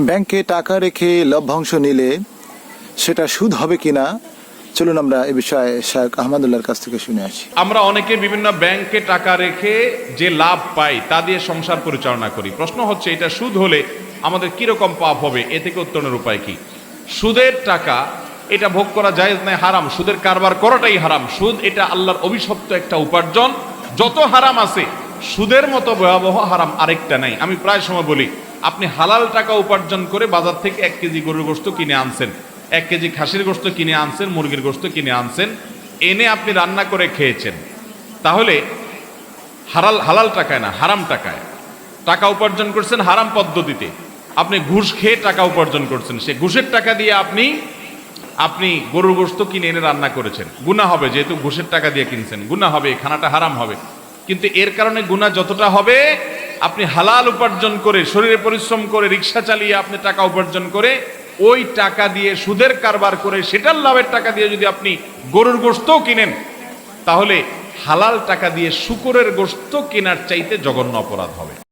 ব্যাংকে টাকা রেখে লভ্যাংশ নিলে সেটা সুদ হবে কিনা, চলুন আমরা এ বিষয়ে শাহেক আহমদুল্লাহর কাছ থেকে শুনে আসি। আমরা অনেকে বিভিন্ন ব্যাংকে টাকা রেখে যে লাভ পাই, তা দিয়ে সংসার পরিচালনা করি। প্রশ্ন হচ্ছে, এটা সুদ হলে আমাদের কীরকম পাপ হবে? এ থেকে উত্তরণের উপায় কি? সুদের টাকা, এটা ভোগ করা যায় নাই হারাম। সুদের কারবার করাটাই হারাম। সুদ, এটা আল্লাহর অভিশপ্ত একটা উপার্জন। যত হারাম আছে, সুদের মতো ভয়াবহ হারাম আরেকটা নাই। আমি প্রায় সময় বলি আপনি হালাল টাকা উপার্জন করে বাজার থেকে এক কেজি গরুর গোস্ত কিনে আনছেন। এক কেজি খাসির গোস্ত কিনে আনছেন, মুরগির গোস্ত কিনে আনছেন, এনে আপনি রান্না করে খেয়েছেন। তাহলে হারাল হালাল টাকায় না, হারাম টাকায়। টাকা উপার্জন করছেন হারাম পদ্ধতিতে। আপনি ঘুষ খেয়ে টাকা উপার্জন করছেন। সে ঘুষের টাকা দিয়ে আপনি আপনি গরুর গোস্ত কিনে এনে রান্না করেছেন। গুণা হবে, যেহেতু ঘুষের টাকা দিয়ে কিনছেন। গুণা হবে খানাটা হারাম হবে। কিন্তু এর কারণে গুণা যতটা হবে আপনি হালাল উপার্জন করে, শরীরে পরিশ্রম করে, রিক্সা চালিয়ে আপনি টাকা উপার্জন করে, ওই টাকা দিয়ে সুদের কারবার করে, সেটার লাভের টাকা দিয়ে যদি আপনি গরুর গোস্তও কিনেন, তাহলে হালাল টাকা দিয়ে শুকুরের গোস্ত কেনার চাইতে জঘন্য অপরাধ হবে।